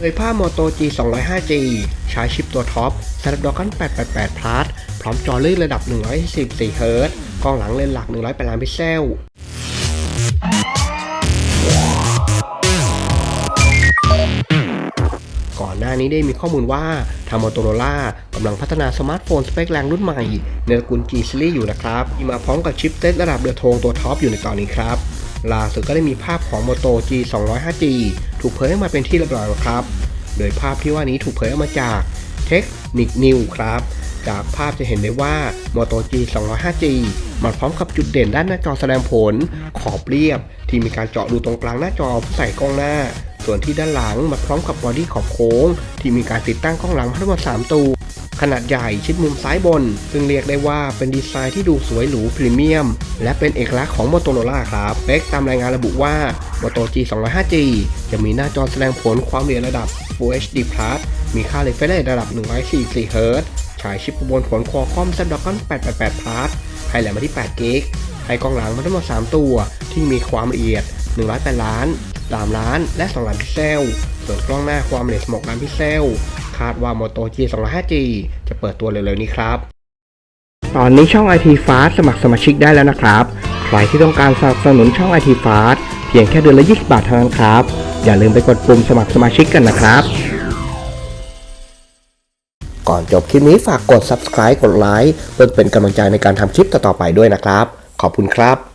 เผยภาพ Moto G 205G ใช้ชิปตัวท็อป Snapdragon 888 Plus พร้อมจอลื่นระดับ124 Hz กล้องหลังเลนส์หลัก 108 ล้านพิกเซล ก่อนหน้านี้ได้มีข้อมูลว่า ทาง Motorola กำลังพัฒนาสมาร์ทโฟนสเปคแรงรุ่นใหม่ในตระกูล G Series อยู่นะครับ ที่มาพร้อมกับชิปเซ็ตระดับเรือธงตัวท็อปอยู่ในตอนนี้ครับ ล่าสุดก็ได้มีภาพของ Moto G 205G ถูกเผยออกมาเป็นที่เรียบร้อยแล้วครับ โดยภาพที่ว่านี้ถูกเผยออกมาจาก Technic New ครับ จากภาพจะเห็นได้ว่า Moto G 205G มาพร้อมกับจุดเด่นด้านหน้าจอแสดงผล ขอบเรียบ ที่มีการเจาะรูตรงกลางหน้าจอเพื่อใส่กล้องหน้า ส่วนที่ด้านหลังมาพร้อมกับบอดี้ขอบโค้ง ที่มีการติดตั้งกล้องหลังทั้งหมด3ตัว นาดใหญ่ชิดมุมซ้ายบน ซึ่งเรียกได้ว่าเป็นดีไซน์ที่ดูสวยหรูพรีเมียม และเป็นเอกลักษณ์ของ Motorola ครับเบกตามรายงานระบุว่า Moto G 205G จะมีหน้าจอแสดงผลความละเอียดระดับ Full HD Plus มีค่า refresh rate ระดับ 144 Hz ใช้ชิปประมวลผล Qualcomm Snapdragon 888 Plus ให้แหลมมาที่8 g b ให้กล้องหลังมาทั้งหมด 3 ตัว ที่มีความละเอียด 108 ล้าน 3 ล้าน และ 2 ล้านพิกเซล ส่วนกล้องหน้าความละเอียด16ล้านพิกเซล คาดว่า Moto G 205G จะเปิดตัวเร็วๆนี้ครับ ตอนนี้ช่อง IT Fast สมัครสมาชิกได้แล้วนะครับ ใครที่ต้องการสนับสนุนช่อง IT Fast เพียงแค่เดือนละ 20 บาทเท่านั้นครับ อย่าลืมไปกดปุ่มสมัครสมาชิกกันนะครับ ก่อนจบคลิปนี้ฝากกด subscribe กดไลค์เพื่อเป็นกำลังใจในการทำคลิปต่อๆไปด้วยนะครับ ขอบคุณครับ